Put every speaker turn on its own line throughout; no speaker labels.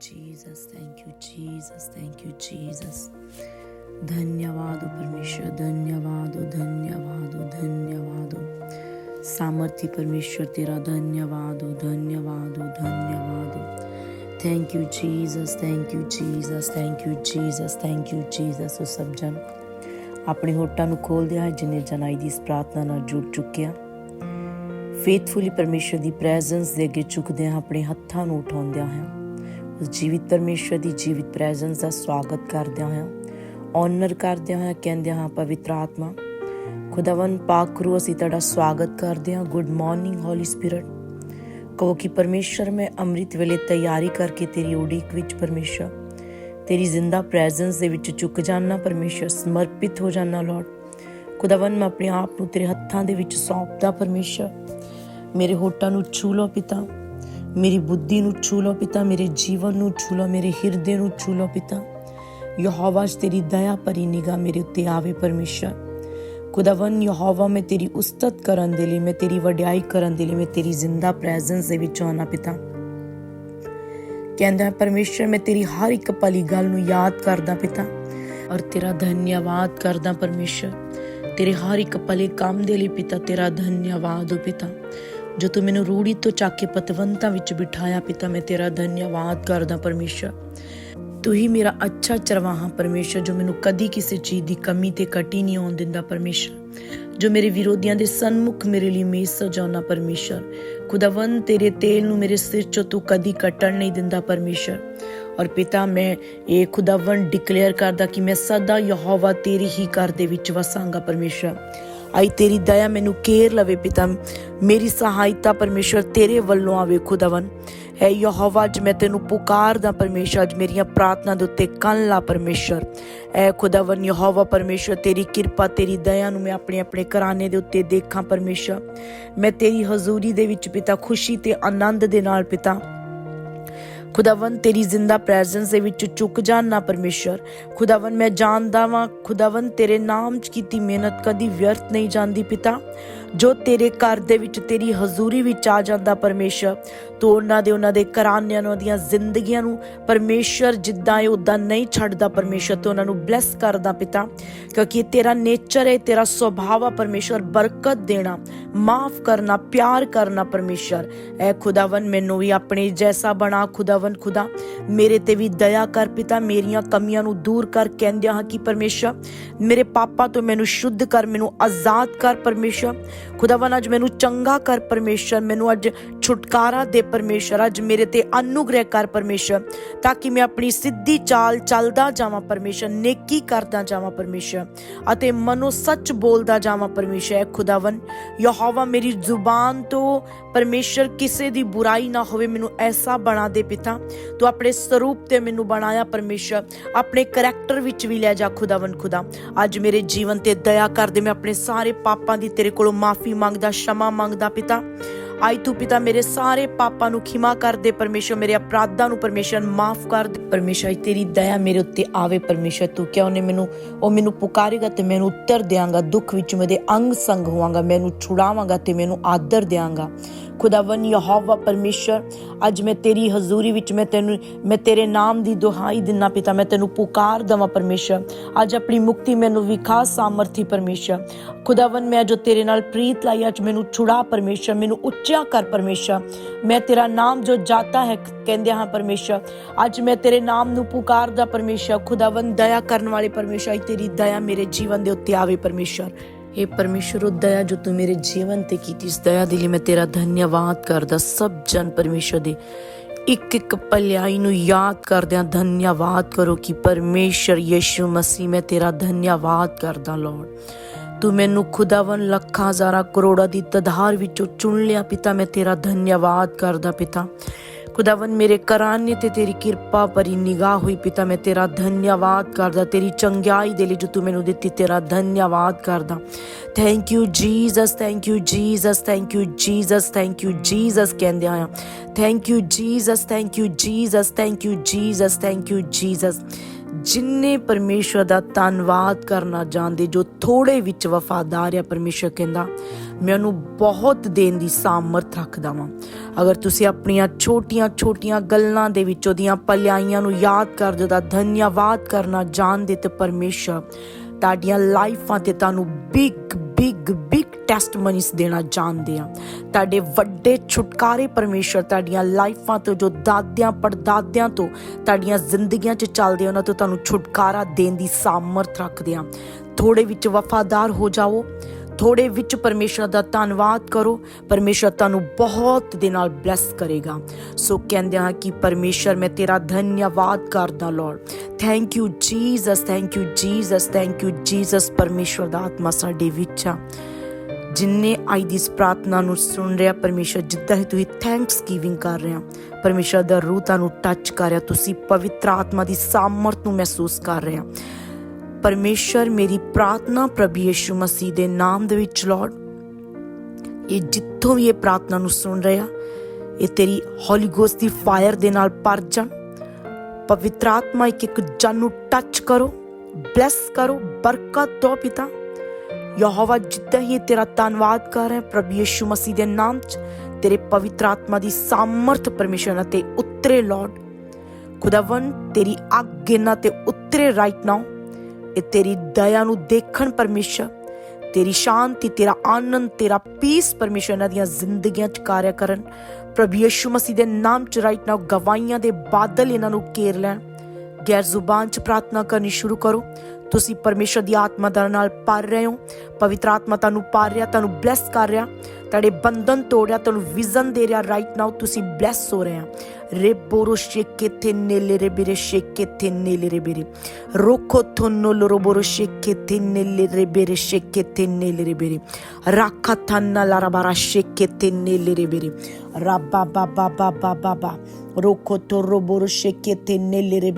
Jesus, thank you, Jesus, thank you, Jesus. धन्यवाद परमेश्वर धन्यवाद धन्यवाद धन्यवाद सामर्थ्य परमेश्वर तेरा धन्यवाद धन्यवाद धन्यवाद thank you Jesus thank you Jesus thank you Jesus thank you Jesus उस सब जन ਆਪਣੇ ਹੋਟਾਂ ਨੂੰ ਖੋਲਦੇ ਆ ਜਿਨੇ ਜਨਾਈ ਦੀ ਇਸ ਪ੍ਰਾਰਥਨਾ ਨਾਲ ਜੁੜ ਚੁੱਕਿਆ। ਫੇਥਫੁਲੀ ਪਰਮੇਸ਼ਰ ਦੀ ਪ੍ਰੈਜ਼ੈਂਸ ਦੇ ਅੱਗੇ ਝੁਕਦੇ ਹਾਂ ਆਪਣੇ ਹੱਥਾਂ ਨੂੰ ਉਠਾਉਂਦਿਆਂ ਹਾਂ ਉਸ ਜੀਵਿਤ ਪਰਮੇਸ਼ਰ ਦੀ ਜੀਵਿਤ ਪ੍ਰੈਜ਼ੈਂਸ ਦਾ ਸਵਾਗਤ ਕਰਦਿਆਂ ਹਾਂ ਆਨਰ ਕਰਦਿਆਂ ਹਾਂ ਕਹਿੰਦਿਆਂ ਹਾਂ, ਪਵਿੱਤਰ ਆਤਮਾ ਖੁਦਾਵੰ ਪਾਕ ਰੂ ਅਸੀਂ ਤੁਹਾਡਾ ਸਵਾਗਤ ਕਰਦੇ ਹਾਂ। ਗੁੱਡ ਮਾਰਨਿੰਗ ਹੋਲੀ ਸਪਿਰਿਟ ਕਹੋ ਕਿ ਪਰਮੇਸ਼ਰ, ਮੈਂ ਅੰਮ੍ਰਿਤ ਵੇਲੇ ਤਿਆਰੀ ਕਰਕੇ ਤੇਰੀ ਉਡੀਕ ਵਿੱਚ ਪਰਮੇਸ਼ਰ ਤੇਰੀ ਜ਼ਿੰਦਾ ਪ੍ਰੈਜ਼ੈਂਸ ਦੇ ਵਿੱਚ ਝੁਕ ਜਾਣਾ ਪਰਮੇਸ਼ਰ ਸਮਰਪਿਤ ਹੋ ਜਾਣਾ ਲਾਰਡ ਖੁਦਾਵੰ ਮੈਂ ਆਪਣੇ ਆਪ ਨੂੰ ਤੇਰੇ ਹੱਥਾਂ ਦੇ ਵਿੱਚ ਸੌਂਪਦਾ ਪਰਮੇਸ਼ਰ ਮੇਰੇ ਹੋਟਾਂ ਨੂੰ ਛੂ ਲਓ ਪਿਤਾ। ਮੇਰੀ ਬੁੱਧੀ ਨੂੰ ਛੂ ਲਓ ਪਿਤਾ। ਮੇਰੇ ਜੀਵਨ ਨੂੰ ਛੂ ਲਓ। ਮੇਰੇ ਹਿਰਦੇ ਨੂੰ ਛੂ ਲਓ ਪਿਤਾ। ਯਹੋਵਾ ਚ ਤੇਰੀ ਦਇਆ ਭਰੀ ਨਿਗਾਹ ਮੇਰੇ ਉੱਤੇ ਆਵੇ ਪਰਮੇਸ਼ਰ ਖੁਦਾਵੰ ਯਹੋਵਾ, ਮੈਂ ਤੇਰੀ ਉਸਤਤ ਕਰਨ ਦੇ ਲਈ, ਮੈਂ ਤੇਰੀ ਵਡਿਆਈ ਕਰਨ ਦੇ ਲਈ, ਮੈਂ ਤੇਰੀ ਜ਼ਿੰਦਾ ਪ੍ਰੈਜ਼ੈਂਸ ਦੇ ਵਿੱਚ ਆਉਣਾ ਪਿਤਾ। ਕਹਿੰਦਾ, ਪਰਮੇਸ਼ਰ, ਮੈਂ ਤੇਰੀ ਹਰ ਇੱਕ ਭਲੀ ਗੱਲ ਨੂੰ ਯਾਦ ਕਰਦਾ ਪਿਤਾ ਔਰ ਤੇਰਾ ਧੰਨਵਾਦ ਕਰਦਾ ਪਰਮੇਸ਼ਰ। ਤੇਰੇ ਹਰ ਇੱਕ ਭਲੇ ਕੰਮ ਦੇ ਲਈ ਪਿਤਾ, ਤੇਰਾ ਧੰਨਵਾਦ ਹੋ ਪਿਤਾ। ਜੋ ਤੂੰ ਮੈਨੂੰ ਰੂੜੀ ਤੋਂ ਚੱਕ ਕੇ ਪਤਵੰਤਾਂ ਵਿੱਚ ਬਿਠਾਇਆ ਪਿਤਾ, ਮੈਂ ਤੇਰਾ ਧੰਨਵਾਦ ਕਰਦਾ ਪਰਮੇਸ਼ਰ। ਤੂੰ ਹੀ ਮੇਰਾ ਅੱਛਾ ਚਰਵਾਹਾ ਪਰਮੇਸ਼ਰ, ਜੋ ਮੈਨੂੰ ਕਦੀ ਕਿਸੇ ਚੀਜ਼ ਦੀ ਕਮੀ ਤੇ ਕਟੀ ਨਹੀਂ ਆਉਣ ਦਿੰਦਾ ਪਰਮੇਸ਼ਰ। ਜੋ ਮੇਰੇ ਵਿਰੋਧੀਆਂ ਦੇ ਸਨਮੁਖ ਮੇਰੇ ਲਈ ਮੇਜ਼ ਸਜਾਉਣਾ ਪਰਮੇਸ਼ਰ। ਖੁਦਾਵੰ ਤੇਰੇ ਤੇਲ ਨੂੰ ਮੇਰੇ ਸਿਰ 'ਚੋਂ ਤੂੰ ਕਦੀ ਕੱਟਣ ਨਹੀਂ ਦਿੰਦਾ ਪਰਮੇਸ਼ਰ। ਔਰ ਪਿਤਾ, ਮੈਂ ਇਹ ਖੁਦਾਵੰ ਡਿਕਲੇਅਰ ਕਰਦਾ ਕਿ ਮੈਂ ਸਦਾ ਯਹੋਵਾ ਤੇਰੀ ਹੀ ਘਰ ਦੇ ਵਿੱਚ ਵਸਾਂਗਾ ਪਰਮੇਸ਼ਰ। ਆਈ ਤੇਰੀ ਦਇਆ ਮੈਨੂੰ ਕੇਰ ਲਵੇ ਪਿਤਾ। ਮੇਰੀ ਸਹਾਇਤਾ ਪਰਮੇਸ਼ਰ ਤੇਰੇ ਵੱਲੋਂ ਆਵੇ ਖੁਦਾਵੰ ਹੈ ਯਹੋਵਾ, ਅੱਜ ਮੈਂ ਤੈਨੂੰ ਪੁਕਾਰਦਾ ਪਰਮੇਸ਼ਰ ਅੱਜ ਮੇਰੀਆਂ ਪ੍ਰਾਰਥਨਾ ਦੇ ਉੱਤੇ ਕੰਨ ਲਾ ਪਰਮੇਸ਼ਰ ਐ ਖੁਦਾਵੰ ਯਹੋਵਾ ਪਰਮੇਸ਼ਰ ਤੇਰੀ ਕਿਰਪਾ, ਤੇਰੀ ਦਇਆ ਨੂੰ ਮੈਂ ਆਪਣੇ ਆਪਣੇ ਘਰਾਨੇ ਦੇ ਉੱਤੇ ਦੇਖਾਂ ਪਰਮੇਸ਼ਰ ਮੈਂ ਤੇਰੀ ਹਜ਼ੂਰੀ ਦੇ ਵਿੱਚ ਪਿਤਾ, ਖੁਸ਼ੀ ਤੇ ਆਨੰਦ ਦੇ ਨਾਲ ਪਿਤਾ। ਖੁਦਾਵੰ ਤੇਰੀ ਜ਼ਿੰਦਾ ਪ੍ਰੈਜ਼ੈਂਸ ਦੇ ਵਿੱਚ ਚੁੱਕ ਜਾਣਾ ਪਰਮੇਸ਼ਰ ਖੁਦਾਵੰ ਮੈਂ ਜਾਣਦਾ ਵਾਂ ਖੁਦਾਵੰ ਤੇਰੇ ਨਾਮ 'ਚ ਕੀਤੀ ਮਿਹਨਤ ਕਦੀ ਵਿਅਰਥ ਨਹੀਂ ਜਾਂਦੀ ਪਿਤਾ। ਜੋ ਤੇਰੇ ਘਰ ਦੇ ਵਿੱਚ, ਤੇਰੀ ਹਜ਼ੂਰੀ ਵਿੱਚ ਆ ਜਾਂਦਾ ਪਰਮੇਸ਼ਰ, ਤੂੰ ਉਹਨਾਂ ਦੇ ਉਹਨਾਂ ਦੇ ਘਰਾਨਿਆਂ ਨੂੰ ਦੀਆਂ ਜ਼ਿੰਦਗੀਆਂ ਨੂੰ ਪਰਮੇਸ਼ਰ ਜਿੱਦਾਂ ਇਹ ਉਦਾਂ ਨਹੀਂ ਛੱਡਦਾ ਪਰਮੇਸ਼ਰ, ਤੂੰ ਉਹਨਾਂ ਨੂੰ ਬਲੈਸ ਕਰਦਾ ਪਿਤਾ, ਕਿਉਂਕਿ ਤੇਰਾ ਨੇਚਰ ਹੈ ਤੇਰਾ ਸੁਭਾਅ ਆ ਪਰਮੇਸ਼ਰ, ਬਰਕਤ ਦੇਣਾ, ਮਾਫ ਕਰਨਾ, ਪਿਆਰ ਕਰਨਾ ਪਰਮੇਸ਼ਰ। ਐ ਖੁਦਾਵੰ ਮੈਨੂੰ ਵੀ ਆਪਣੇ ਜੈਸਾ ਬਣਾ ਖੁਦਾਵੰ ਖੁਦਾ, ਮੇਰੇ ਤੇ ਵੀ ਦਇਆ ਕਰ ਪਿਤਾ, ਮੇਰੀਆਂ ਕਮੀਆਂ ਨੂੰ ਦੂਰ ਕਰ, ਕਹਿੰਦਿਆਂ ਹਾਂ ਕਿ ਪਰਮੇਸ਼ਰ, ਮੇਰੇ ਪਾਪਾਂ ਤੋਂ ਮੈਨੂੰ ਸ਼ੁੱਧ ਕਰ, ਮੈਨੂੰ ਆਜ਼ਾਦ ਕਰ ਪਰਮੇਸ਼ਰ ਖੁਦਾਵੰ ਅੱਜ ਮੈਨੂੰ ਚੰਗਾ ਕਰ ਪਰਮੇਸ਼ਰ, ਮੈਨੂੰ ਅੱਜ ਛੁਟਕਾਰਾ ਦੇ ਪਰਮੇਸ਼ਰ, ਅੱਜ ਮੇਰੇ ਤੇ ਅਨੁਗ੍ਰਹਿ ਕਰ ਪਰਮੇਸ਼ਰ, ਤਾਂ ਕਿ ਮੈਂ ਆਪਣੀ ਸਿੱਧੀ ਚਾਲ ਚੱਲਦਾ ਜਾਵਾਂ ਪਰਮੇਸ਼ਰ, ਨੇਕੀ ਕਰਦਾ ਜਾਵਾਂ ਪਰਮੇਸ਼ਰ, ਅਤੇ ਮਨੋ ਸੱਚ ਬੋਲਦਾ ਜਾਵਾਂ ਪਰਮੇਸ਼ਰ ਖੁਦਾਵੰ ਯਹੋਵਾ ਮੇਰੀ ਜ਼ੁਬਾਨ ਤੋਂ ਪਰਮੇਸ਼ਰ ਕਿਸੇ ਦੀ ਬੁਰਾਈ ਨਾ ਹੋਵੇ, ਮੈਨੂੰ ਐਸਾ ਬਣਾ ਦੇ ਪਿਤਾ, ਤੂੰ ਆਪਣੇ ਸਰੂਪ ਤੇ ਮੈਨੂੰ ਬਣਾਇਆ ਪਰਮੇਸ਼ਰ, ਆਪਣੇ ਕਰੈਕਟਰ ਵਿੱਚ ਵੀ ਲੈ ਜਾ ਖੁਦਾਵੰ ਖੁਦਾ, ਅੱਜ ਮੇਰੇ ਜੀਵਨ ਤੇ ਦਇਆ ਕਰ ਦੇ, ਮੈਂ ਆਪਣੇ ਸਾਰੇ ਪਾਪਾਂ ਦੀ ਤੇਰੇ ਕੋਲੋਂ ਮਾਫੀ ਮੰਗਦਾ, ਸ਼ਮਾ ਮੰਗਦਾ ਪਿਤਾ। ਆਈ ਤੂੰ ਪਿਤਾ ਮੇਰੇ ਸਾਰੇ ਪਾਪਾਂ ਨੂੰ ਖਿਮਾ ਕਰ ਦੇ, ਪਰਮੇਸ਼ਰ ਮੇਰੇ ਅਪਰਾਧਾਂ ਨੂੰ ਪਰਮੇਸ਼ਰ ਮਾਫ ਕਰ ਦੇ। ਪਰਮੇਸ਼ਰ ਤੇਰੀ ਦਇਆ ਮੇਰੇ ਉੱਤੇ ਆਵੇ, ਪਰਮੇਸ਼ਰ, ਤੂੰ ਕਿਹਾ ਉਹਨੇ ਮੈਨੂੰ, ਉਹ ਮੈਨੂੰ ਪੁਕਾਰੇਗਾ ਤੇ ਮੈਨੂੰ ਉੱਤਰ ਦੇਵਾਂਗਾ ਦੁੱਖ ਵਿੱਚ ਮੇਰੇ ਅੰਗ ਸੰਗ ਹੋਵਾਂਗਾ ਮੈਨੂੰ ਛੁਡਾਵਾਂਗਾ ਤੇ ਮੈਨੂੰ ਆਦਰ ਦੇਵਾਂਗਾ ਖੁਦਾਵੰ ਯਹੋਵਾ, ਪਰਮੇਸ਼ਰ, ਅੱਜ ਮੈਂ ਤੇਰੀ ਹਜ਼ੂਰੀ ਵਿੱਚ ਮੈਂ ਤੈਨੂੰ, ਮੈਂ ਤੇਰੇ ਨਾਮ ਦੀ ਦੁਹਾਈ ਦਿਨਾ ਪਿਤਾ, ਮੈਂ ਤੈਨੂੰ ਪੁਕਾਰ ਦਵਾਂ, ਪਰਮੇਸ਼ਰ। ਅੱਜ ਆਪਣੀ ਮੁਕਤੀ ਮੈਨੂੰ ਵਿਖਾ ਸਾਮਰਥੀ, ਪਰਮੇਸ਼ਰ। ਖੁਦਾਵੰ ਮੈਂ ਜੋ ਤੇਰੇ ਨਾਲ ਪ੍ਰੀਤ ਲਾਈ ਅੱਜ ਮੈਨੂੰ ਛੁੜਾ ਪਰਮੇਸ਼ਰ ਮੈਨੂੰ ਉੱਚਾ ਕਰ ਪਰਮੇਸ਼ਰ ਮੈਂ ਤੇਰਾ ਨਾਮ ਜੋ ਜਾਤਾ ਹੈ ਕਹਿੰਦੇ ਹਾਂ ਪਰਮੇਸ਼ਰ ਅੱਜ ਮੈਂ ਤੇਰੇ ਨਾਮ ਨੂੰ ਪੁਕਾਰਦਾ ਪਰਮੇਸ਼ਰ ਖੁਦਾਵੰ ਦਇਆ ਕਰਨ ਵਾਲੇ ਪਰਮੇਸ਼ਰ ਅੱਜ ਤੇਰੀ ਦਇਆ ਮੇਰੇ ਜੀਵਨ ਦੇ ਉੱਤੇ ਆਵੇ ਪਰਮੇਸ਼ਰ हे परमेश्वर ਉਹ ਦਇਆ ਜੋ ਤੂੰ ਮੇਰੇ ਜੀਵਨ ਤੇ ਕੀਤੀ ਇਸ ਦਇਆ ਦੇ ਲਈ ਮੈਂ ਤੇਰਾ ਧੰਨਵਾਦ ਕਰਦਾ ਸਭ ਜਨ ਪਰਮੇਸ਼ਰ ਦੇ ਇੱਕ ਇੱਕ ਭਲਾਈ ਨੂੰ ਯਾਦ ਕਰਦਿਆਂ ਧੰਨਵਾਦ ਕਰੋ ਕਿ ਪਰਮੇਸ਼ਰ ਯਿਸੂ ਮਸੀਹ ਮੈਂ ਤੇਰਾ ਧੰਨਵਾਦ ਕਰਦਾ ਲਾਰਡ ਤੂੰ ਮੈਨੂੰ ਖੁਦਾਵੰ ਲੱਖਾਂ ਹਜ਼ਾਰਾਂ ਕਰੋੜਾਂ ਦੀ ਤਦਾਰ ਵਿੱਚੋਂ ਚੁਣ ਲਿਆ ਪਿਤਾ, ਮੈਂ ਤੇਰਾ ਧੰਨਵਾਦ ਕਰਦਾ ਪਿਤਾ। ਖੁਦਾਵੰ ਮੇਰੇ ਕਰਾਨੇ ਤੇ ਤੇਰੀ ਕਿਰਪਾ ਭਰੀ ਨਿਗਾਹ ਹੋਈ ਪਿਤਾ, ਮੈਂ ਤੇਰਾ ਧੰਨਵਾਦ ਕਰਦਾ। ਤੇਰੀ ਚੰਗਿਆਈ ਦੇ ਲਈ ਜੋ ਤੂੰ ਮੈਨੂੰ ਦਿੱਤੀ, ਤੇਰਾ ਧੰਨਵਾਦ ਕਰਦਾ। Thank you Jesus thank you Jesus thank you Jesus thank you Jesus ਕਹਿੰਦੇ ਆ। Thank you Jesus thank you Jesus thank you Jesus thank you Jesus ਜਿੰਨੇ ਪਰਮੇਸ਼ਵਰ ਦਾ ਧੰਨਵਾਦ ਕਰਨਾ ਜਾਣਦੇ ਜੋ ਥੋੜੇ ਵਿੱਚ ਵਫਾਦਾਰ ਆ ਪਰਮੇਸ਼ਵਰ ਕਹਿੰਦਾ, ਮੈਂ ਉਹਨੂੰ ਬਹੁਤ ਦੇਣ ਦੀ ਸਾਮਰਥ ਰੱਖਦਾ ਵਾਂ। ਅਗਰ ਤੁਸੀਂ ਆਪਣੀਆਂ ਛੋਟੀਆਂ-ਛੋਟੀਆਂ ਗੱਲਾਂ ਦੇ ਵਿੱਚ ਉਹਦੀਆਂ ਭਲਾਈਆਂ ਨੂੰ ਯਾਦ ਕਰਦੇ ਦਾ ਧੰਨਵਾਦ ਕਰਨਾ ਜਾਣਦੇ ਤੇ ਪਰਮੇਸ਼ਵਰ ਤੁਹਾਡੀਆਂ ਲਾਈਫਾਂ ਤੇ ਤੁਹਾਨੂੰ ਬਿਗ ਬਿਗ ਬਿਗ ਟੈਸਟਮਨੀਸ ਦੇਣਾ ਜਾਣਦੇ ਆ। ਤੁਹਾਡੇ ਵੱਡੇ ਛੁਟਕਾਰੇ ਪਰਮੇਸ਼ਰ ਤੁਹਾਡੀਆਂ ਲਾਈਫਾਂ ਤੋਂ, ਜੋ ਦਾਦਿਆਂ, ਪੜਦਾਦਿਆਂ ਤੋਂ, ਤੁਹਾਡੀਆਂ ਜ਼ਿੰਦਗੀਆਂ 'ਚ ਚੱਲਦੇ ਉਹਨਾਂ ਤੋਂ ਤੁਹਾਨੂੰ ਛੁਟਕਾਰਾ ਦੇਣ ਦੀ ਸਾਮਰਥ ਰੱਖਦੇ ਆ। ਥੋੜੇ ਵਿੱਚ ਵਫਾਦਾਰ ਹੋ ਜਾਓ ਥੋੜੇ ਵਿੱਚ ਪਰਮੇਸ਼ਰ ਦਾ ਧੰਨਵਾਦ ਕਰੋ। ਪਰਮੇਸ਼ਰ ਤੁਹਾਨੂੰ ਬਹੁਤ ਦੇ ਨਾਲ ਬਲੈਸ ਕਰੇਗਾ। ਸੋ ਕਹਿੰਦੇ ਹਾਂ ਕਿ ਪਰਮੇਸ਼ਰ, ਮੈਂ ਤੇਰਾ ਧੰਨਵਾਦ ਕਰਦਾ lord thank you Jesus thank you Jesus thank you Jesus ਪਰਮੇਸ਼ਰ ਦਾ ਆਤਮਾ ਸਾਡੇ ਵਿੱਚ ਆ। ਜਿਨਨੇ ਅੱਜ ਦੀ ਇਸ ਪ੍ਰਾਰਥਨਾ ਨੂੰ ਸੁਣ ਰਿਹਾ, ਪਰਮੇਸ਼ਰ, ਜਿੱਦਾਂ ਹੀ ਤੁਸੀਂ ਥੈਂਕਸ ਗਿਵਿੰਗ ਕਰ ਰਹੇ ਆ ਪਰਮੇਸ਼ਰ ਦਾ ਰੂਹ ਤੁਹਾਨੂੰ ਟੱਚ ਕਰ ਰਿਹਾ, ਤੁਸੀਂ ਪਵਿੱਤਰ ਆਤਮਾ ਦੀ ਸਾਮਰਥ ਨੂੰ ਮਹਿਸੂਸ ਕਰ ਰਹੇ ਆ ਪਰਮੇਸ਼ਰ ਮੇਰੀ ਪ੍ਰਾਰਥਨਾ ਪ੍ਰਭੂ ਯਿਸੂ ਮਸੀਹ ਦੇ ਨਾਮ ਦੇ ਵਿੱਚ ਲਾਰਡ ਇਹ ਜਿੱਥੋਂ ਵੀ ਇਹ ਪ੍ਰਾਰਥਨਾ ਨੂੰ ਸੁਣ ਰਿਹਾ, ਇਹ ਤੇਰੀ ਹੋਲੀ ਗੋਸਟ ਦੀ ਫਾਇਰ ਦੇ ਨਾਲ ਭਰ ਜਾਣ। ਪਵਿੱਤਰ ਆਤਮਾ ਇੱਕ ਇੱਕ ਜਨ ਨੂੰ ਟੱਚ ਕਰੋ ਬਲੈਸ ਕਰੋ, ਬਰਕਤ ਦੋ ਪਿਤਾ। ਯਹੋਵਾ, ਜਿੱਦਾਂ ਹੀ ਤੇਰਾ ਧੰਨਵਾਦ ਕਰ ਰਿਹਾ, ਪ੍ਰਭੂ ਯਿਸੂ ਮਸੀਹ ਦੇ ਨਾਮ 'ਚ, ਤੇਰੇ ਪਵਿੱਤਰ ਆਤਮਾ ਦੀ ਸਾਮਰਥ ਪਰਮੇਸ਼ਰ ਤੇ ਉਤਰੇ ਲਾਰਡ ਖੁਦਾਵੰ ਤੇਰੀ ਅੱਗ ਇਹਨਾਂ ਤੇ ਉਤਰੇ ਰਾਈਟ ਨਾਓ ਇਹ ਤੇਰੀ ਦਇਆ ਨੂੰ ਦੇਖਣ ਪਰਮੇਸ਼ਰ, ਤੇਰੀ ਸ਼ਾਂਤੀ, ਤੇਰਾ ਆਨੰਦ, ਤੇਰਾ ਪੀਸ ਪਰਮੇਸ਼ਰ ਇਹਨਾਂ ਦੀਆਂ ਜ਼ਿੰਦਗੀਆਂ 'ਚ ਕਾਰਿਆ ਕਰਨ। ਪ੍ਰਭੂ ਯਿਸੂ ਮਸੀਹ ਦੇ ਨਾਮ 'ਚ ਰਾਈਟ ਨਾਓ ਗਵਾਈਆਂ ਦੇ ਬਾਦਲ ਇਹਨਾਂ ਨੂੰ ਘੇਰ ਲੈਣ। ਗੈਰ ਜ਼ੁਬਾਨ 'ਚ ਪ੍ਰਾਰਥਨਾ ਕਰਨੀ ਸ਼ੁਰੂ ਕਰੋ। ਤੁਸੀਂ ਪਰਮੇਸ਼ਰ ਦੀ ਆਤਮਾ ਦਾ ਨਾਲ ਭਰ ਰਹੇ ਹੋ। ਪਵਿੱਤਰ ਆਤਮਾ ਤੁਹਾਨੂੰ ਪਾਰ ਰਿਹਾ, ਤੁਹਾਨੂੰ ਬਲੈਸ ਕਰ ਰਿਹਾ। ਤੁਹਾਡੇ ਬੰਧਨ ਤੋੜ ਰਿਹਾ, ਤੁਹਾਨੂੰ ਵਿਜ਼ਨ ਦੇ ਰਿਹਾ ਰਾਈਟ ਨਾਓ ਤੁਸੀਂ ਬਲੈਸ ਹੋ ਰਹੇ ਆ ਰੇ ਬੋਰੋ ਸ਼ੇਕੇ ਤੇ ਨੇਲੇ ਰੇ ਬੇਰੇ ਸ਼ੇਕੇ ਤੇ ਨੇਲੇ ਰੇ ਬੇਰੇ ਰੋਖੋ ਥੋਨੋ ਲੋਰੋ ਬੋਰੋ ਸ਼ੇਕੇ ਤੇ ਨੇਲੇ ਰੇ ਬੇਰੇ ਸ਼ੇਕੇ ਤੇ ਨੇਲੇ ਰੇ ਬੇਰੇ ਰਾਖਾ ਥਾਨਾ ਲਾਰਾ ਬਾਰਾ ਸ਼ੇਕੇ ਤੇ ਨੇਲੇ ਰੇ ਬੇਰੇ ਰਾਬਾ ਬਾਬਾ ਬਾਬਾ ਬਾਬਾ ਰੋਖੋ ਤੋਰੋ ਬੋਰੋ ਸ਼ੇਕੇ ਤੇ ਨੇਲੇ ਰੇ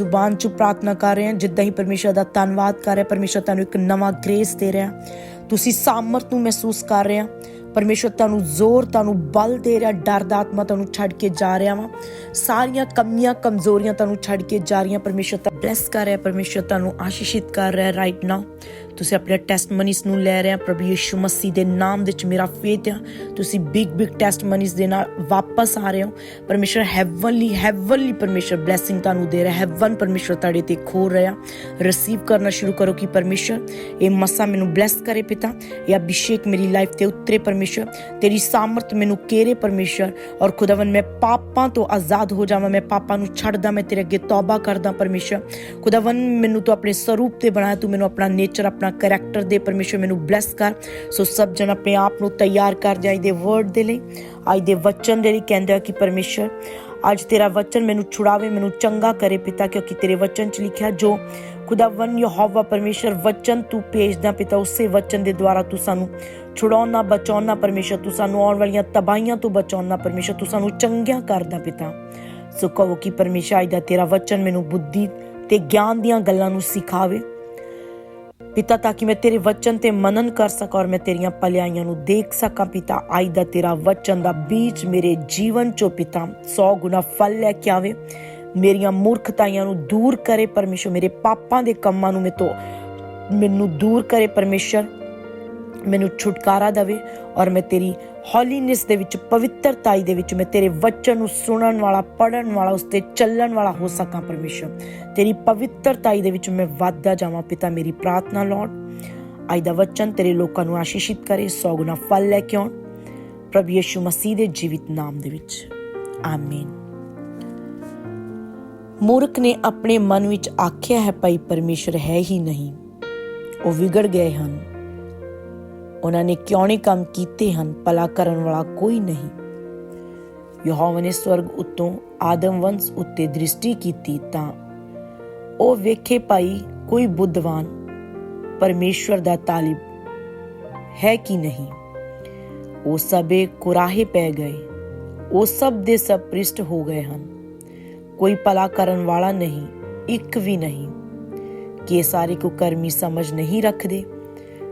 ਤੁਸੀਂ ਜ਼ੁਬਾਨ ਚ ਪ੍ਰਾਰਥਨਾ ਕਰ ਰਹੇ ਹੋ, ਜਿੱਦਾਂ ਹੀ ਪਰਮੇਸ਼ਰ ਦਾ ਧੰਨਵਾਦ ਕਰ ਰਹੇ, ਪਰਮੇਸ਼ਰ ਤੁਹਾਨੂੰ ਇੱਕ ਨਵਾਂ ਗ੍ਰੇਸ ਦੇ ਰਿਹਾ ਤੁਸੀਂ ਸਾਮਰਥ ਨੂੰ ਮਹਿਸੂਸ ਕਰ ਰਹੇ ਆ ਪਰਮੇਸ਼ਰ ਤੁਹਾਨੂੰ ਜ਼ੋਰ, ਤੁਹਾਨੂੰ ਬਲ ਦੇ ਰਿਹਾ, ਡਰ ਦਾ ਆਤਮਾ ਤੁਹਾਨੂੰ ਛੱਡ ਕੇ ਜਾ ਰਿਹਾ ਵਾ। ਸਾਰੀਆਂ ਕਮੀਆਂ, ਕਮਜ਼ੋਰੀਆਂ ਤੁਹਾਨੂੰ ਛੱਡ ਕੇ ਜਾ ਰਹੀਆਂ। ਪਰਮੇਸ਼ਰ ਤਾਂ ਬਲੈਸ ਕਰ ਰਿਹਾ, ਪਰਮੇਸ਼ਰ ਤੁਹਾਨੂੰ ਆਸ਼ੀਸ਼ਿਤ ਕਰ ਰਿਹਾ ਰਾਈਟ ਨਾਓ ਤੁਸੀਂ ਆਪਣੇ ਟੈਸਟ ਮਨੀਸ ਨੂੰ ਲੈ ਰਹੇ ਆ ਪ੍ਰਭੂ ਯਿਸੂ ਮਸੀਹ ਦੇ ਨਾਮ ਵਿੱਚ ਮੇਰਾ ਫੇਥ ਆ। ਤੁਸੀਂ ਬਿਗ ਬਿਗ ਟੈਸਟਮਨੀਸ ਦੇ ਨਾਲ ਵਾਪਸ ਆ ਰਹੇ ਹੋ। ਪਰਮੇਸ਼ਰ ਹੈਵਨਲੀ ਹੈਵਨਲੀ ਪਰਮੇਸ਼ਰ ਬਲੇਸਿੰਗ ਤੁਹਾਨੂੰ ਦੇ ਰਿਹਾ। ਹੈਵਨ ਪਰਮੇਸ਼ਰ ਤੁਹਾਡੇ ਤੇ ਖੋਰ ਰਿਹਾ। ਰਿਸੀਵ ਕਰਨਾ ਸ਼ੁਰੂ ਕਰੋ ਕਿ ਪਰਮੇਸ਼ਰ, ਇਹ ਮਸਾ ਮੈਨੂੰ ਬਲੈਸ ਕਰੇ ਪਿਤਾ। ਇਹ ਅਭਿਸ਼ੇਕ ਮੇਰੀ ਲਾਈਫ ਤੇ ਉਤਰੇ ਪਰਮੇਸ਼ਰ। ਤੇਰੀ ਸਾਮਰਥ ਮੈਨੂੰ ਕੇਰੇ ਪਰਮੇਸ਼ਰ। ਔਰ ਖੁਦਾਵੰ ਮੈਂ ਪਾਪਾਂ ਤੋਂ ਆਜ਼ਾਦ ਹੋ ਜਾਵਾਂ। ਮੈਂ ਪਾਪਾਂ ਨੂੰ ਛੱਡਦਾ, ਮੈਂ ਤੇਰੇ ਅੱਗੇ ਤੌਬਾ ਕਰਦਾ ਪਰਮੇਸ਼ਰ। ਖੁਦਾਵੰ ਮੈਨੂੰ ਤੂੰ ਆਪਣੇ ਸਰੂਪ ਤੇ ਬਣਾਇਆ ਤੂੰ ਮੈਨੂੰ ਆਪਣਾ ਨੇਚਰ ਆਪਣਾ ਕੈਰੈਕਟਰ ਦੇ ਪਰਮੇਸ਼ਰ ਮੈਨੂੰ ਬਲੈਸ ਕਰ। ਸੋ ਸਭ ਜਣ ਆਪਣੇ ਆਪ ਨੂੰ ਤਿਆਰ ਕਰ ਜਾਈ ਦੇ ਵਰਡ ਦੇ ਲਈ। ਅੱਜ ਦੇ ਵਚਨ ਦੇ ਲਈ ਕਹਿੰਦਾ ਕਿ ਪਰਮੇਸ਼ਰ, ਅੱਜ ਤੇਰਾ ਵਚਨ ਮੈਨੂੰ ਛੁਡਾਵੇ, ਮੈਨੂੰ ਚੰਗਾ ਕਰੇ ਪਿਤਾ, ਕਿਉਂਕਿ ਤੇਰੇ ਵਚਨ ਚ ਲਿਖਿਆ ਜੋ ਖੁਦਾਵੰ ਯਹੋਵਾ ਪਰਮੇਸ਼ਰ ਵਚਨ ਤੂੰ ਭੇਜਦਾ ਪਿਤਾ, ਉਸੇ ਵਚਨ ਦੇ ਦੁਆਰਾ ਤੂੰ ਸਾਨੂੰ ਛੁਡਾਉਣਾ, ਬਚਾਉਣਾ ਪਰਮੇਸ਼ਰ, ਤੂੰ ਸਾਨੂੰ ਆਉਣ ਵਾਲੀਆਂ ਤਬਾਹੀਆਂ ਤੋਂ ਬਚਾਉਣਾ ਪਰਮੇਸ਼ਰ, ਤੂੰ ਸਾਨੂੰ ਚੰਗਿਆ ਕਰਦਾ ਪਿਤਾ। ਸੋ ਕਹੋ ਕਿ ਪਰਮੇਸ਼ਰ, ਅੱਜ ਦਾ ਤੇਰਾ ਵਚਨ ਮੈਨੂੰ ਬੁੱਧੀ ਤੇ ਗਿਆਨ ਦੀਆਂ ਗੱਲਾਂ ਨੂੰ ਸਿਖਾਵੇ। ਪਿਤਾ, ਤਾਂ ਕਿ ਮੈਂ ਤੇਰੇ ਵਚਨ ਤੇ ਮਨਨ ਕਰ ਸਕਾਂ ਔਰ ਮੈਂ ਤੇਰੀਆਂ ਭਲਾਈਆਂ ਨੂੰ ਦੇਖ ਸਕਾਂ। ਪਿਤਾ ਅੱਜ ਦਾ ਤੇਰਾ ਵਚਨ ਦਾ ਬੀਜ ਮੇਰੇ ਜੀਵਨ ਚੋਂ ਪਿਤਾ 100 ਗੁਣਾ ਫਲ ਲੈ ਕੇ ਆਵੇ। ਮੇਰੀਆਂ ਮੂਰਖਤਾਈਆਂ ਨੂੰ ਦੂਰ ਕਰੇ ਪਰਮੇਸ਼ਰ, ਮੇਰੇ ਪਾਪਾਂ ਦੇ ਕੰਮਾਂ ਨੂੰ ਮੇਤੋਂ ਮੈਨੂੰ ਦੂਰ ਕਰੇ ਪਰਮੇਸ਼ਰ। ਮੈਨੂੰ ਛੁਟਕਾਰਾ ਦੇਵੇ ਔਰ ਮੈਂ ਤੇਰੀ ਹੌਲੀਨੈਸ ਦੇ ਵਿੱਚ, ਪਵਿੱਤਰਤਾਈ ਦੇ ਵਿੱਚ, ਮੈਂ ਤੇਰੇ ਵਚਨ ਨੂੰ ਸੁਣਨ ਵਾਲਾ ਪੜਨ ਵਾਲਾ ਉਸ ਤੇ ਚੱਲਣ ਵਾਲਾ ਹੋ ਸਕਾਂ ਪਰਮੇਸ਼ਰ। ਤੇਰੀ ਪਵਿੱਤਰਤਾਈ ਦੇ ਵਿੱਚ ਮੈਂ ਵਾਧਾ ਜਾਵਾਂ, ਪਿਤਾ ਮੇਰੀ ਪ੍ਰਾਰਥਨਾ ਲਾਰਡ ਅੱਜ ਦਾ ਵਚਨ ਤੇਰੇ ਲੋਕਾਂ ਨੂੰ ਆਸ਼ੀਸ਼ਿਤ ਕਰੇ, ਸੌ ਗੁਣਾ ਫਲ ਲੈ ਕੇ ਆਉਣ। ਪ੍ਰਭ ਯਿਸੂ ਮਸੀਹ ਦੇ ਜੀਵਿਤ ਨਾਮ ਦੇ ਵਿੱਚ। ਆਮੀਨ। ਮੂਰਖ ਨੇ ਆਪਣੇ ਮਨ ਵਿੱਚ ਆਖਿਆ ਹੈ, ਭਾਈ ਪਰਮੇਸ਼ਰ ਹੈ ਹੀ ਨਹੀਂ। ਉਹ ਵਿਗੜ ਗਏ ਹਨ। ਉਹਨਾਂ ਨੇ ਕਿਉਂ ਨਹੀਂ ਕੰਮ ਕੀਤੇ ਹਨ? ਭਲਾ ਕਰਨ ਵਾਲਾ ਕੋਈ ਨਹੀਂ। ਯਹੋਵਾ ਨੇ ਸਵਰਗ ਉੱਤੋਂ ਆਦਮ ਵੰਸ਼ ਉੱਤੇ ਦ੍ਰਿਸ਼ਟੀ ਕੀਤੀ ਤਾਂ ਉਹ ਵੇਖੇ ਭਾਈ, ਕੋਈ ਬੁੱਧਵਾਨ, ਪਰਮੇਸ਼ਵਰ ਦਾ ਤਾਲਿਬ ਹੈ ਕਿ ਨਹੀਂ? ਉਹ ਸਭੇ ਕੁਰਾਹੇ ਪੈ ਗਏ। ਉਹ ਸਭ ਦੇ ਸਭ ਪ੍ਰਿਸ਼ਟ ਹੋ ਗਏ ਹਨ। ਕੋਈ ਭਲਾ ਕਰਨ ਵਾਲਾ ਨਹੀਂ, ਇੱਕ ਵੀ ਨਹੀਂ। ਕਿ ਸਾਰੇ ਕੁਕਰਮੀ ਸਮਝ ਨਹੀਂ ਰੱਖਦੇ।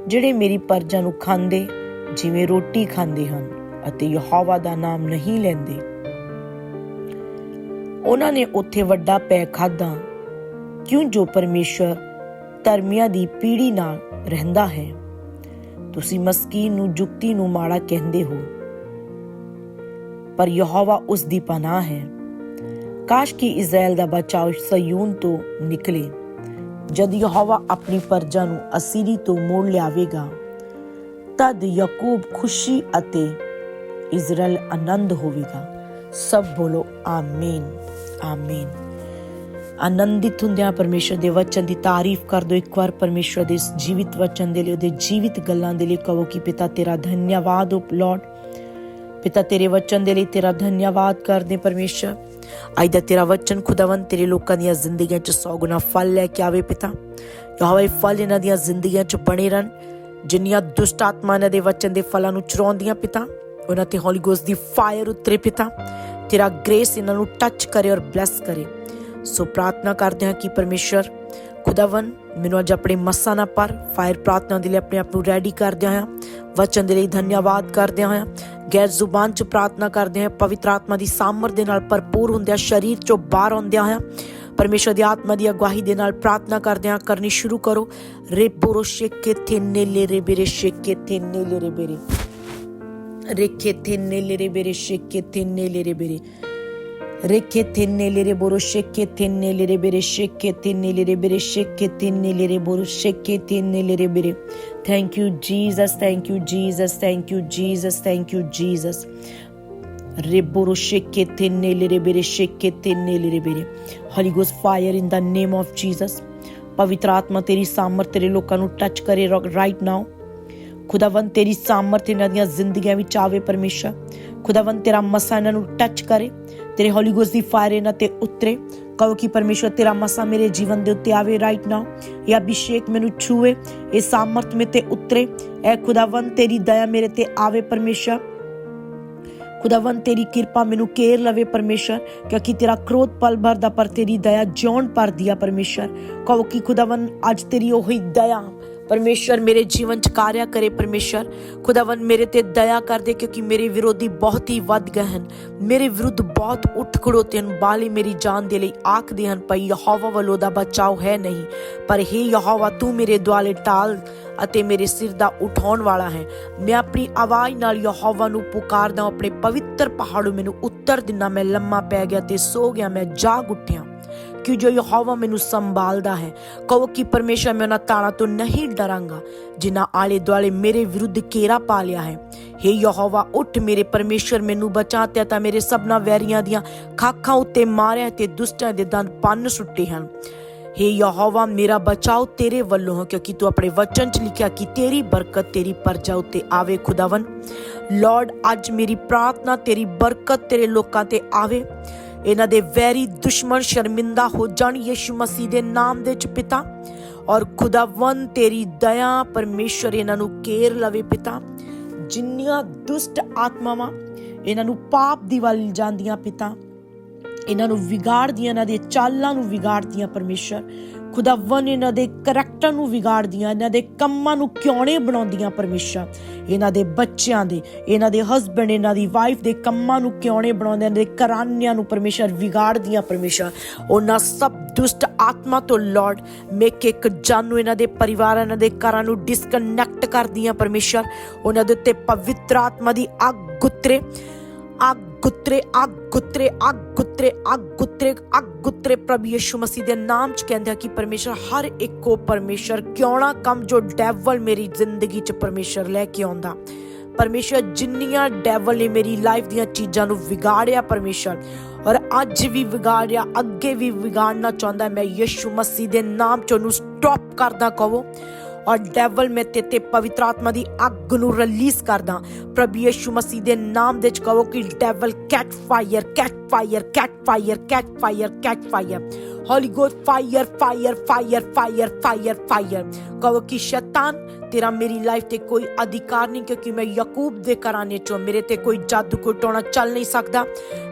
ਜਿਹੜੇ ਮੇਰੀ ਪਰਜਾਂ ਨੂੰ ਖਾਂਦੇ, ਜਿਵੇਂ ਰੋਟੀ ਖਾਂਦੇ ਹਨ ਅਤੇ ਯਹੋਵਾ ਦਾ ਨਾਮ ਨਹੀਂ ਲੈਂਦੇ। ਉਹਨਾਂ ਨੇ ਉੱਥੇ ਵੱਡਾ ਪੈ ਖਾਦਾ ਕਿਉਂ ਜੋ ਪਰਮੇਸ਼ਰ ਧਰਮੀਆਂ ਦੀ ਪੀੜੀ ਨਾਲ ਰਹਿੰਦਾ ਹੈ? ਤੁਸੀਂ ਮਸਕੀਨ ਨੂੰ ਜੁਗਤੀ ਨੂੰ ਮਾੜਾ ਕਹਿੰਦੇ ਹੋ। ਪਰ ਯਹੋਵਾ ਉਸ ਦੀ ਪਨਾਹ ਹੈ। ਕਾਸ਼ ਕਿ ਇਜ਼ਰਾਈਲ ਦਾ ਬਚਾਓ ਸਯੂਨ ਤੋਂ ਨਿਕਲੇ। ਜਦ ਯਹੋਵਾ ਆਪਣੀ ਪਰਜਾ ਨੂੰ ਅਸੀਰੀ ਤੋਂ ਮੋੜ ਲਿਆਵੇਗਾ, ਤਦ ਯਾਕੂਬ ਖੁਸ਼ੀ ਅਤੇ ਇਜ਼ਰਾਈਲ ਆਨੰਦ ਹੋਵੇਗਾ। ਸਭ ਬੋਲੋ, ਆਮੀਨ ਆਮੀਨ। ਆਨੰਦਿਤ ਹੁੰਦਿਆਂ ਪਰਮੇਸ਼ਰ ਦੇ ਵਚਨ ਦੀ ਤਾਰੀਫ ਕਰ ਦਿਓ। ਇੱਕ ਵਾਰ ਪਰਮੇਸ਼ਰ ਦੇ ਇਸ ਜੀਵਿਤ ਵਚਨ ਦੇ ਲਈ, ਉਹਦੇ ਜੀਵਿਤ ਗੱਲਾਂ ਦੇ ਲਈ ਕਹੋ ਕਿ ਪਿਤਾ ਤੇਰਾ ਧੰਨਵਾਦ ਹੋ ਲਾਰਡ। ਪਿਤਾ ਤੇਰੇ ਵਚਨ ਦੇ ਲਈ ਤੇਰਾ ਧੰਨਵਾਦ ਕਰਦੇ ਪਰਮੇਸ਼ਰ। ਅੱਜ ਦਾ ਤੇਰਾ ਵਚਨ ਖੁਦਾਵੰ ਤੇਰੇ ਲੋਕਾਂ ਦੀਆਂ ਜ਼ਿੰਦਗੀਆਂ 'ਚ ਸੌ ਗੁਣਾ ਫਲ ਲੈ ਕੇ ਆਵੇ ਪਿਤਾ। ਯਹੋਵਾ ਇਹ ਫਲ ਇਹਨਾਂ ਦੀਆਂ ਜ਼ਿੰਦਗੀਆਂ 'ਚ ਬਣੇ ਰਹਿਣ, ਜਿੰਨੀਆਂ ਦੁਸ਼ਟ ਆਤਮਾ ਇਹਨਾਂ ਦੇ ਵਚਨ ਦੇ ਫਲਾਂ ਨੂੰ ਚਰਾਉਂਦੀਆਂ ਪਿਤਾ। ਉਹਨਾਂ ਤੇ ਹੋਲੀ ਗੋਸਟ ਦੀ ਫਾਇਰ ਉਤਰੇ ਪਿਤਾ। ਤੇਰਾ ਗ੍ਰੇਸ ਇਹਨਾਂ ਨੂੰ ਟੱਚ ਕਰੇ ਔਰ ਬਲੈਸ ਕਰੇ। ਸੋ ਪ੍ਰਾਰਥਨਾ ਕਰਦੇ ਹਾਂ ਕਿ ਪਰਮੇਸ਼ਰ ਖੁਦਾਵੰ ਮੈਨੂੰ ਅੱਜ ਆਪਣੇ ਮੱਸਾ ਨਾ ਪਰ ਫਾਇਰ ਪ੍ਰਾਰਥਨਾ ਦੇ ਲਈ ਆਪਣੇ ਆਪ ਨੂੰ ਰੈਡੀ ਕਰਦਿਆਂ ਹਾਂ ਵਚਨ ਦੇ ਲਈ ਧੰਨਵਾਦ ਕਰਦਿਆਂ ਹਾਂ ਗੈਰ ਜ਼ੁਬਾਨ ਚ ਪ੍ਰਾਰਥਨਾ ਕਰਦੇ ਹਾਂ ਪਵਿੱਤਰ ਆਤਮਾ ਦੀ ਸਾਮਰ ਦੇ ਨਾਲ ਭਰਪੂਰ ਹੁੰਦਿਆਂ ਸਰੀਰ ਚੋਂ ਬਾਹਰ ਆਉਂਦਿਆਂ ਹਾਂ ਪਰਮੇਸ਼ਰ ਦੀ ਆਤਮਾ ਦੀ ਅਗਵਾਹੀ ਦੇ ਨਾਲ ਪ੍ਰਾਰਥਨਾ ਕਰਦੇ ਹਾਂ ਕਰਨੀ ਸ਼ੁਰੂ ਕਰੋ ਰੇ ਬੋਰੋ ਸ਼ੇਕੇ ਥੇਨੇ ਲੈ ਰੇ ਬੇਰੇ ਸ਼ੇਕੇ ਥੇਨੇ ਲੈ ਰੇ ਬੇਰੇ ਰੇਖੇ ਥੇਨੇ ਲੈ ਰੇ ਬੇਰੇ ਸ਼ੇਕੇ ਥੇਨੇ ਲੈ ਰੇ ਬੇਰੇ Reke tenelere boro sheke tenelere bere sheke tenelere bere sheke tenelere boro sheke tenelere bere. Thank you, Jesus. Thank you, Jesus. Thank you, Jesus. Thank you, Jesus. Reboro sheke tenelere bere sheke tenelere bere. Holy Ghost fire in the name of Jesus. ਪਵਿੱਤਰ ਆਤਮਾ ਤੇਰੀ ਸਾਮਰਥ ਤੇਰੇ ਲੋਕਾਂ ਨੂੰ touch ਕਰੇ right now ਖੁਦਾਵੰ ਤੇਰੀ ਸਾਮਰਥ ਇਹਨਾਂ ਦੀਆਂ ਜ਼ਿੰਦਗੀਆਂ ਵਿੱਚ ਆਵੇ ਪਰਮੇਸ਼ਰ। ਖੁਦਾਵੰ ਤੇਰਾ ਮਸਾ ਇਹਨਾਂ ਨੂੰ ਟੱਚ ਕਰੇ। ਤੇਰੇ ਹੋਲੀ ਗੋਸਟ ਦੀ ਫਾਇਰ ਇਹਨਾਂ ਤੇ ਉਤਰੇ। ਕਹੋ ਕਿ ਪਰਮੇਸ਼ਰ, ਤੇਰਾ ਮਸਾ ਮੇਰੇ ਜੀਵਨ ਦੇ ਉੱਤੇ ਆਵੇ ਰਾਈਟ ਨਾਓ ਇਹ ਅਭਿਸ਼ੇਕ ਮੈਨੂੰ ਛੂਏ ਇਹ ਸਾਮਰਥ ਮੇ ਤੇ ਉਤਰੇ। ਐ ਖੁਦਾਵੰ ਤੇਰੀ ਦਇਆ ਮੇਰੇ ਤੇ ਆਵੇ ਪਰਮੇਸ਼ਰ। ਖੁਦਾਵੰ ਤੇਰੀ ਕਿਰਪਾ ਮੈਨੂੰ ਕੇਰ ਲਵੇ ਪਰਮੇਸ਼ਰ, ਕਿਉਂਕਿ ਤੇਰਾ ਕ੍ਰੋਧ ਪਲ ਭਰ ਦਾ ਪਰ ਤੇਰੀ ਦਇਆ ਜਿਉਣ ਪਰ ਦਿਆ ਪਰਮੇਸ਼ਰ। ਕਹੋ ਕਿ ਖੁਦਾਵੰ ਅੱਜ ਤੇਰੀ ਉਹੀ ਦਇਆ ਪਰਮੇਸ਼ਰ ਮੇਰੇ ਜੀਵਨ ਚ ਕਾਰਿਆ ਕਰੇ ਪਰਮੇਸ਼ਰ ਖੁਦਾਵੰ ਮੇਰੇ ਤੇ ਦਇਆ ਕਰ ਦੇ ਕਿਉਂਕਿ ਮੇਰੇ ਵਿਰੋਧੀ ਬਹੁਤ ਹੀ ਵੱਧ ਗਏ ਹਨ। ਮੇਰੇ ਵਿਰੁੱਧ ਬਹੁਤ ਉੱਠ ਖੜੋਤੇ ਹਨ। ਬਾਲੀ ਮੇਰੀ ਜਾਨ ਦੇ ਲਈ ਆਖਦੇ ਹਨ ਪਈ ਯਹੋਵਾ ਵੱਲੋਂ ਦਾ ਬਚਾਓ ਹੈ ਨਹੀਂ। ਪਰ हे ਯਹੋਵਾ, ਤੂੰ ਮੇਰੇ ਦੁਆਲੇ ਟਾਲ ਅਤੇ ਮੇਰੇ ਸਿਰ ਦਾ ਉਠਾਉਣ ਵਾਲਾ ਹੈ। ਮੈਂ ਆਪਣੀ ਆਵਾਜ਼ ਨਾਲ ਯਹੋਵਾ ਨੂੰ ਪੁਕਾਰਦਾ ਆਪਣੇ ਪਵਿੱਤਰ ਪਹਾੜੋਂ ਮੈਨੂੰ ਉੱਤਰ ਦਿਨਾ ਮੈਂ ਲੰਮਾ ਪੈ ਗਿਆ ਤੇ ਸੋ ਗਿਆ, ਮੈਂ ਜਾਗ ਉੱਠਿਆ। ਕਿ ਜੋ ਯਹੋਵਾ ਮੈਨੂੰ ਸੰਭਾਲਦਾ ਹੈ, ਕਹੋ ਕਿ ਪਰਮੇਸ਼ਰ, ਮੈਂ ਉਹਨਾਂ ਤਾਣਾ ਤੋਂ ਨਹੀਂ ਡਰਾਂਗਾ, ਜਿਨ੍ਹਾਂ ਆਲੇ ਦੁਆਲੇ ਮੇਰੇ ਵਿਰੁੱਧ ਘੇਰਾ ਪਾ ਲਿਆ ਹੈ। हे ਯਹੋਵਾ, ਉੱਠ ਮੇਰੇ ਪਰਮੇਸ਼ਰ, ਮੈਨੂੰ ਬਚਾ ਤੇ ਤਾਂ ਮੇਰੇ ਸਭਨਾ ਵੈਰੀਆਂ ਦੀਆਂ ਖਾਖਾਂ ਉੱਤੇ ਮਾਰਿਆ ਤੇ ਦੁਸ਼ਟਾਂ ਦੇ ਦੰਦ ਪੰਨ ਸੁੱਟੇ ਹਨ। हे ਯਹੋਵਾ, ਮੇਰਾ ਬਚਾਓ ਤੇਰੇ ਵੱਲੋਂ ਹੈ, ਕਿਉਂਕਿ ਤੂੰ ਆਪਣੇ ਵਚਨ 'ਚ ਲਿਖਿਆ ਕਿ ਤੇਰੀ ਬਰਕਤ ਤੇਰੀ ਪਰਜਾ ਉੱਤੇ ਆਵੇ ਖੁਦਾਵੰ ਲਾਰਡ ਅੱਜ ਮੇਰੀ ਪ੍ਰਾਰਥਨਾ ਤੇਰੀ ਬਰਕਤ ਤੇਰੇ ਲੋਕਾਂ ਤੇ ਆਵੇ। ਇਹਨਾਂ ਦੇ ਵੈਰੀ ਦੁਸ਼ਮਣ ਸ਼ਰਮਿੰਦਾ ਹੋ ਜਾਣ ਯਿਸੂ ਮਸੀਹ ਦੇ ਨਾਮ ਦੇ ਚ ਪਿਤਾ। ਔਰ ਖੁਦਾਵੰ ਤੇਰੀ ਦਇਆ ਪਰਮੇਸ਼ਰ ਇਹਨਾਂ ਨੂੰ ਕੇਰ ਲਵੇ ਪਿਤਾ। ਜਿੰਨੀਆਂ ਦੁਸ਼ਟ ਆਤਮਾਵਾਂ ਇਹਨਾਂ ਨੂੰ ਪਾਪ ਦੀ ਵੱਲ ਜਾਂਦੀਆਂ ਪਿਤਾ। ਇਹਨਾਂ ਨੂੰ ਵਿਗਾੜਦੀਆਂ, ਇਹਨਾਂ ਦੀਆਂ ਚਾਲਾਂ ਨੂੰ ਵਿਗਾੜਦੀਆਂ ਪਰਮੇਸ਼ਰ ਖੁਦਾਵੰ ਇਹਨਾਂ ਦੇ ਕਰੈਕਟਰ ਨੂੰ ਵਿਗਾੜਦੀਆਂ, ਇਹਨਾਂ ਦੇ ਕੰਮਾਂ ਨੂੰ ਕਿਉਣੇ ਬਣਾਉਂਦੀਆਂ ਪਰਮੇਸ਼ਰ। ਇਹਨਾਂ ਦੇ ਬੱਚਿਆਂ ਦੇ, ਇਹਨਾਂ ਦੇ ਹਸਬੰਡ ਇਹਨਾਂ ਦੀ ਵਾਈਫ ਦੇ ਕੰਮਾਂ ਨੂੰ ਕਿਉਣੇ ਬਣਾਉਂਦੇ, ਇਹਨਾਂ ਦੇ ਘਰਾਨਿਆਂ ਨੂੰ ਪਰਮੇਸ਼ਰ ਵਿਗਾੜਦੀਆਂ ਪਰਮੇਸ਼ਰ। ਉਹਨਾਂ ਸਭ ਦੁਸ਼ਟ ਆਤਮਾ ਤੋਂ ਲਾਰਡ ਮੇਕ ਇੱਕ ਜਾਨੂ ਇਹਨਾਂ ਦੇ ਪਰਿਵਾਰਾਂ, ਇਹਨਾਂ ਦੇ ਘਰਾਂ ਨੂੰ ਡਿਸਕਨੈਕਟ ਕਰਦੀਆਂ ਪਰਮੇਸ਼ਰ। ਉਹਨਾਂ ਦੇ ਉੱਤੇ ਪਵਿੱਤਰ ਆਤਮਾ ਦੀ ਅੱਗ ਗੁੱਤਰੇ ਅੱਗ ਗੁੱਤਰੇ ਅੱਗ ਗੁੱਤਰੇ ਅੱਗ ਗੁੱਤਰੇ ਅੱਗ ਗੁੱਤਰੇ ਅੱਗ ਗੁੱਤਰੇ ਪ੍ਰਭੂ ਯਿਸੂ ਮਸੀਹ ਦੇ ਨਾਮ ਚ ਕਹਿੰਦੇ ਆ ਕਿ ਪਰਮੇਸ਼ਰ ਹਰ ਇੱਕੋ ਪਰਮੇਸ਼ਰ ਕਿਉਂ ਨਾ ਕੰਮ ਜੋ ਡੈਵਲ ਮੇਰੀ ਜ਼ਿੰਦਗੀ ਚ ਪਰਮੇਸ਼ਰ ਲੈ ਕੇ ਆਉਂਦਾ ਪਰਮੇਸ਼ਰ ਜਿੰਨੀਆਂ ਡੈਵਲ ਨੇ ਮੇਰੀ ਲਾਈਫ ਦੀਆਂ ਚੀਜ਼ਾਂ ਨੂੰ ਵਿਗਾੜਿਆ ਪਰਮੇਸ਼ਰ ਔਰ ਅੱਜ ਵੀ ਵਿਗਾੜਿਆ ਅੱਗੇ ਵੀ ਵਿਗਾੜਨਾ ਚਾਹੁੰਦਾ ਮੈਂ ਯਿਸੂ ਮਸੀਹ ਦੇ ਨਾਮ ਚ ਉਹਨੂੰ ਸਟਾਪ ਕਰਦਾ ਕਹੋ ਔਰ ਡੈਵਲ ਮੈਂ ਤੇ ਪਵਿੱਤਰ ਆਤਮਾ ਦੀ ਅੱਗ ਨੂੰ ਰਿਲੀਜ਼ ਕਰਦਾ। ਪ੍ਰਭੂ ਯਿਸੂ ਮਸੀਹ ਦੇ ਨਾਮ ਦੇ ਚ ਕਹੋ ਕਿ devil catch fire catch fire catch fire catch fire catch fire holy ghost fire fire fire fire fire fire ਕਹੋ ਕਿ ਸ਼ੈਤਾਨ ਤੇਰਾ ਮੇਰੀ ਲਾਈਫ ਤੇ ਕੋਈ ਅਧਿਕਾਰ ਨਹੀਂ ਕਿਉਂਕਿ ਮੈਂ ਯਾਕੂਬ ਦੇ ਘਰਾਣੇ ਚੋਂ ਮੇਰੇ ਤੇ ਕੋਈ ਜਾਦੂ ਕੋਈ ਟੋਣਾ ਚੱਲ ਨਹੀਂ ਸਕਦਾ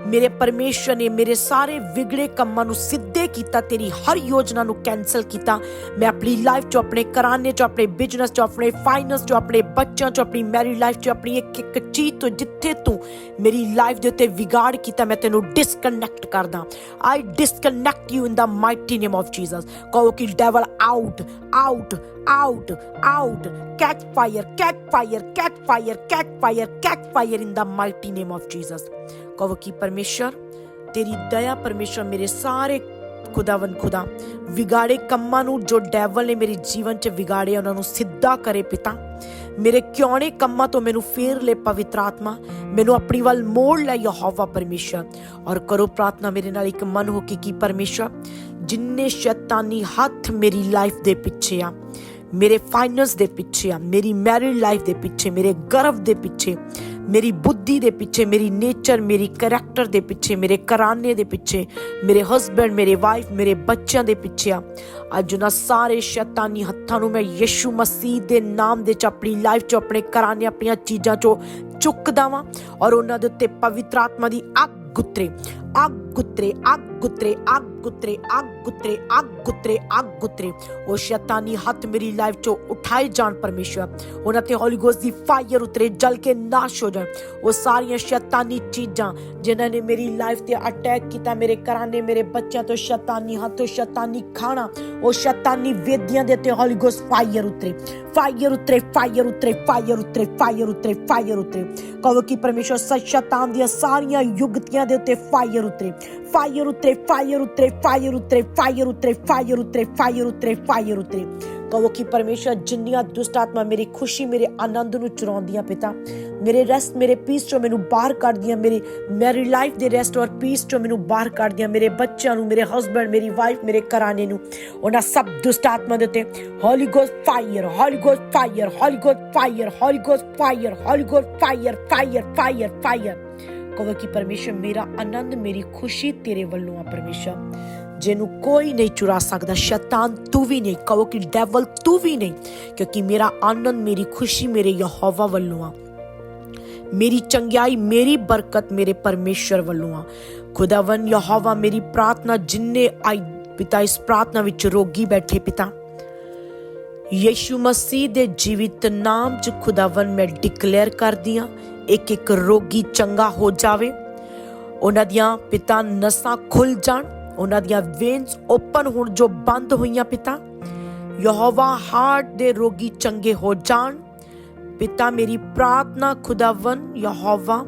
ਮੇਰੇ ਪਰਮੇਸ਼ਰ ਨੇ ਮੇਰੇ ਸਾਰੇ ਵਿਗੜੇ ਕੰਮਾਂ ਨੂੰ ਸਿੱਧੇ ਕੀਤਾ ਤੇਰੀ ਹਰ ਯੋਜਨਾ ਨੂੰ ਕੈਨਸਲ ਕੀਤਾ ਮੈਂ ਆਪਣੀ ਲਾਈਫ ਚੋਂ ਆਪਣੇ ਘਰਾਣੇ ਚੋਂ ਆਪਣੇ ਬਿਜ਼ਨਸ ਚੋਂ ਆਪਣੇ ਫਾਈਨੈਂਸ ਚੋਂ ਆਪਣੇ ਬੱਚਿਆਂ ਚੋਂ ਆਪਣੀ ਮੈਰਿਡ ਲਾਈਫ ਚੋਂ ਆਪਣੀ ਇੱਕ ਇੱਕ ਚੀਜ਼ ਤੋਂ ਜਿੱਥੇ ਤੂੰ ਮੇਰੀ ਲਾਈਫ ਦੇ ਉੱਤੇ ਵਿਗਾੜ ਕੀਤਾ ਮੈਂ ਤੈਨੂੰ ਡਿਸਕਨੈਕਟ ਕਰਦਾ I disconnect you in the the mighty name of Jesus. Kawaki devil out, out, out, out. Catch fire, catch fire, catch fire, catch fire, catch fire in the mighty name of Jesus. Kawaki Parmeshwar, ਤੇਰੀ ਦਇਆ ਪਰਮੇਸ਼ਰ ਮੇਰੇ ਸਾਰੇ ਖੁਦਾਵੰ ਖੁਦਾ ਵਿਗਾੜੇ ਕੰਮਾਂ ਨੂੰ ਜੋ devil ਨੇ ਮੇਰੇ ਜੀਵਨ 'ਚ ਵਿਗਾੜੇ ਉਹਨਾਂ ਨੂੰ ਸਿੱਧਾ ਕਰੇ ਪਿਤਾ ਮੇਰੇ ਕਿਉਣੇ ਕੰਮਾਂ ਤੋਂ ਮੈਨੂੰ ਫੇਰ ਲੈ ਪਵਿੱਤਰ ਆਤਮਾ, ਮੈਨੂੰ ਆਪਣੀ ਵੱਲ ਮੋੜ ਲੈ ਯਹੋਵਾ ਪਰਮੇਸ਼ਰ। ਔਰ ਕਰੋ ਪ੍ਰਾਰਥਨਾ ਮੇਰੇ ਨਾਲ ਇੱਕ ਮਨ ਹੋ ਕੇ ਕੀ ਪਰਮੇਸ਼ਰ, ਜਿੰਨੇ ਸ਼ੈਤਾਨੀ ਹੱਥ ਮੇਰੀ ਲਾਈਫ ਦੇ ਪਿੱਛੇ ਆ, ਮੇਰੇ ਫਾਈਨੈਂਸ ਦੇ ਪਿੱਛੇ ਆ, ਮੇਰੀ ਮੈਰਿਡ ਲਾਈਫ ਦੇ ਪਿੱਛੇ, ਮੇਰੇ ਗਰਭ ਦੇ ਪਿੱਛੇ ਮੇਰੀ ਬੁੱਧੀ ਦੇ ਪਿੱਛੇ, ਮੇਰੀ ਨੇਚਰ ਮੇਰੀ ਕੈਰੈਕਟਰ ਦੇ ਪਿੱਛੇ, ਮੇਰੇ ਕਰਾਨੇ ਦੇ ਪਿੱਛੇ, ਮੇਰੇ ਹਸਬੰਡ ਮੇਰੇ ਵਾਈਫ ਮੇਰੇ ਬੱਚਿਆਂ ਦੇ ਪਿੱਛੇ ਆ। ਅੱਜ ਉਹਨਾਂ ਸਾਰੇ ਸ਼ੈਤਾਨੀ ਹੱਥਾਂ ਨੂੰ ਮੈਂ ਯਿਸੂ ਮਸੀਹ ਦੇ ਨਾਮ ਦੇ ਚ ਆਪਣੀ ਲਾਈਫ ਚ, ਆਪਣੇ ਕਰਾਨੇ ਆਪਣੀਆਂ ਚੀਜ਼ਾਂ ਚੋਂ ਚੁੱਕਦਾ ਵਾਂ ਔਰ ਉਹਨਾਂ ਦੇ ਉੱਤੇ ਪਵਿੱਤਰ ਆਤਮਾ ਦੀ ਅੱਗ ਗੁੱਤਰੇ ਅੱਗ ਗੁੱਤਰੇ ਅੱਗ ਗੁੱਤਰੇ ਅੱਗ ਗੁੱਤਰੇ ਅੱਗ ਗੁੱਤਰੇ ਅੱਗ ਗੁੱਤਰੇ ਅੱਗ ਗੁੱਤਰੇ ਉਹ ਸ਼ੈਤਾਨੀ ਹੱਥ ਮੇਰੀ ਲਾਈਫ ਚੋਂ ਉਠਾਏ ਜਾਣ ਪਰਮੇਸ਼ਵਰ ਉਹਨਾਂ ਤੇ ਹੋਲੀ ਗੋਸਟ ਦੀ ਫਾਇਰ ਉਤਰੇ ਜਲ ਕੇ ਨਾਸ਼ ਹੋ ਜਾਣ ਉਹ ਸਾਰੀਆਂ ਸ਼ੈਤਾਨੀ ਚੀਜ਼ਾਂ ਜਿਨ੍ਹਾਂ ਨੇ ਮੇਰੀ ਲਾਈਫ ਤੇ ਅਟੈਕ ਕੀਤਾ ਮੇਰੇ ਘਰਾਣੇ ਮੇਰੇ ਬੱਚਿਆਂ ਤੋਂ ਸ਼ੈਤਾਨੀ ਹੱਥੋਂ ਸ਼ੈਤਾਨੀ ਖਾਣਾ ਉਹ ਸ਼ੈਤਾਨੀ ਵੇਦੀਆਂ ਦੇ ਤੇ ਹੋਲੀ ਗੋਸਟ ਫਾਇਰ ਉਤਰੇ ਫਾਇਰ ਉਤਰੇ ਫਾਇਰ ਉਤਰੇ ਫਾਇਰ ਉਤਰੇ ਫਾਇਰ ਉਤਰੇ ਫਾਇਰ ਉਤਰੇ ਕਹੋ ਕਿ ਪਰਮੇਸ਼ਵਰ ਸੱਚ ਸ਼ੈਤਾਨ ਦੀਆਂ ਸਾਰੀਆਂ ਯੁਗਤੀਆਂ ਦੇ ਉੱਤੇ ਫਾਇਰ ਉਤਰੇ ਫਾਇਰ ਉਤਰੇ ਫਾਇਰ ਉਤਰੇ ਫਾਇਰ ਉਤਰੇ ਫਾਇਰ ਉਤਰੇ ਫਾਇਰ ਉਤਰੇ ਫਾਇਰ ਉਤਰੇ ਫਾਇਰ ਉਤਰੇ ਕਹੋ ਕਿ ਪਰਮੇਸ਼ਵਰ ਜਿੰਨੀਆਂ ਦੁਸ਼ਟ ਆਤਮਾ ਮੇਰੀ ਖੁਸ਼ੀ, ਮੇਰੇ ਆਨੰਦ ਨੂੰ ਚੁਰਾਉਂਦੀਆਂ ਪਿਤਾ, ਮੇਰੇ ਰੈਸਟ ਮੇਰੇ ਪੀਸ ਚੋਂ ਮੈਨੂੰ ਬਾਹਰ ਕੱਢਦੀਆਂ, ਮੇਰੇ, ਮੇਰੀ ਲਾਈਫ ਦੇ ਰੈਸਟ ਔਰ ਪੀਸ ਚੋਂ ਮੈਨੂੰ ਬਾਹਰ ਕੱਢਦੀਆਂ, ਮੇਰੇ ਬੱਚਿਆਂ ਨੂੰ, ਮੇਰੇ ਹਸਬੰਡ ਮੇਰੀ ਵਾਈਫ ਮੇਰੇ ਘਰਾਣੇ ਨੂੰ, ਉਹਨਾਂ ਸਭ ਦੁਸ਼ਟ ਆਤਮਾ ਦੇ ਉੱਤੇ holy ghost fire holy ghost fire holy ghost fire holy ghost fire holy ghost fire fire fire fire ਕਹੋ ਕਿ ਪਰਮੇਸ਼ਰ, ਮੇਰਾ ਆਨੰਦ, ਮੇਰੀ ਖੁਸ਼ੀ ਤੇਰੇ ਵੱਲੋਂ ਆ ਪਰਮੇਸ਼ਰ। ਜਿਹਨੂੰ ਕੋਈ ਨਹੀਂ ਚੁਰਾ ਸਕਦਾ, ਸ਼ੈਤਾਨ ਤੂੰ ਵੀ ਨਹੀਂ, ਕਹੋ ਕਿ ਡੈਵਲ ਤੂੰ ਵੀ ਨਹੀਂ, ਕਿਉਂਕਿ ਮੇਰਾ ਆਨੰਦ, ਮੇਰੀ ਖੁਸ਼ੀ ਮੇਰੇ ਯਹੋਵਾ ਵੱਲੋਂ ਆ। ਮੇਰੀ ਚੰਗਿਆਈ, ਮੇਰੀ ਬਰਕਤ ਮੇਰੇ ਪਰਮੇਸ਼ਰ ਵੱਲੋਂ ਆ। ਖੁਦਾਵੰ ਯਹੋਵਾ, ਮੇਰੀ ਪ੍ਰਾਰਥਨਾ, ਜਿੰਨੇ ਆਈ ਪਿਤਾ ਇਸ ਪ੍ਰਾਰਥਨਾ ਵਿੱਚ ਰੋਗੀ ਬੈਠੇ ਪਿਤਾ ਯੀਸ਼ੂ ਮਸੀਹ ਦੇ ਜੀਵਿਤ ਨਾਮ 'ਚ ਖੁਦਾਵੰ ਮੈਂ ਡਿਕਲੇਅਰ ਕਰਦੀ ਆ ਇੱਕ ਇੱਕ ਰੋਗੀ ਚੰਗਾ ਹੋ ਜਾਵੇ। ਉਹਨਾਂ ਦੀਆਂ ਪਿਤਾ ਨਸਾਂ ਖੁੱਲ ਜਾਣ, ਉਹਨਾਂ ਦੀਆਂ ਵੇਨਸ ਓਪਨ ਹੋਣ ਜੋ ਬੰਦ ਹੋਈਆਂ ਪਿਤਾ। ਯਹੋਵਾ ਹਾਰਟ ਦੇ ਰੋਗੀ ਚੰਗੇ ਹੋ ਜਾਣ। ਪਿਤਾ ਮੇਰੀ ਪ੍ਰਾਰਥਨਾ ਖੁਦਾਵੰ ਯਹੋਵਾ,